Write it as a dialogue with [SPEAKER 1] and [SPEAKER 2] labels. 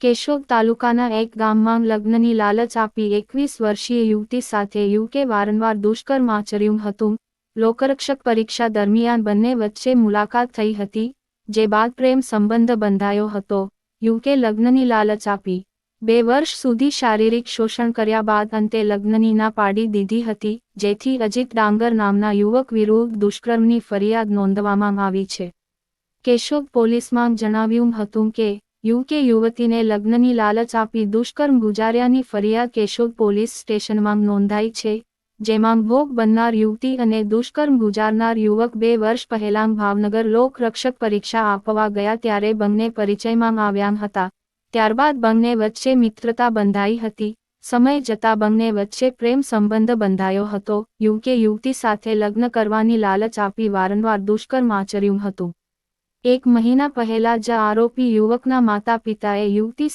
[SPEAKER 1] કેશોદ તાલુકાના એક ગામમાં લગ્નની લાલચ આપી એકવીસ વર્ષીય યુવતી સાથે યુવકે વારંવાર દુષ્કર્મ આચર્યું હતું. લોકરક્ષક પરીક્ષા દરમિયાન બંને વચ્ચે મુલાકાત થઈ હતી, જે બાદ પ્રેમ સંબંધ બંધાયો હતો. યુવકે લગ્નની લાલચ આપી. બે વર્ષ સુધી શારીરિક શોષણ કર્યા બાદ અંતે લગ્નની ના પાડી દીધી હતી, જેથી અજીત ડાંગર નામના યુવક વિરુદ્ધ દુષ્કર્મની ફરિયાદ નોંધવામાં આવી છે. કેશોદ પોલીસમાં જણાવ્યું હતું કે યુવકે યુવતીને લગ્નની લાલચ આપી દુષ્કર્મ ગુજાર્યાની ફરિયાદ કેશોદ પોલીસ સ્ટેશનમાં નોંધાઈ છે, જેમાં ભોગ બનનાર યુવતી અને દુષ્કર્મ ગુજારનાર યુવક બે વર્ષ પહેલાં ભાવનગર લોક રક્ષક પરીક્ષા આપવા ગયા ત્યારે બંને પરિચયમાં આવ્યા હતા. ત્યારબાદ બંને વચ્ચે મિત્રતા બંધાઈ હતી. સમય જતા બંને વચ્ચે પ્રેમ સંબંધ બંધાયો હતો. યુવકે યુવતી સાથે લગ્ન કરવાની લાલચ આપી વારંવાર દુષ્કર્મ આચર્યું હતું. એક મહિના પહેલા જ આરોપી યુવકના માતા પિતાએ યુવતી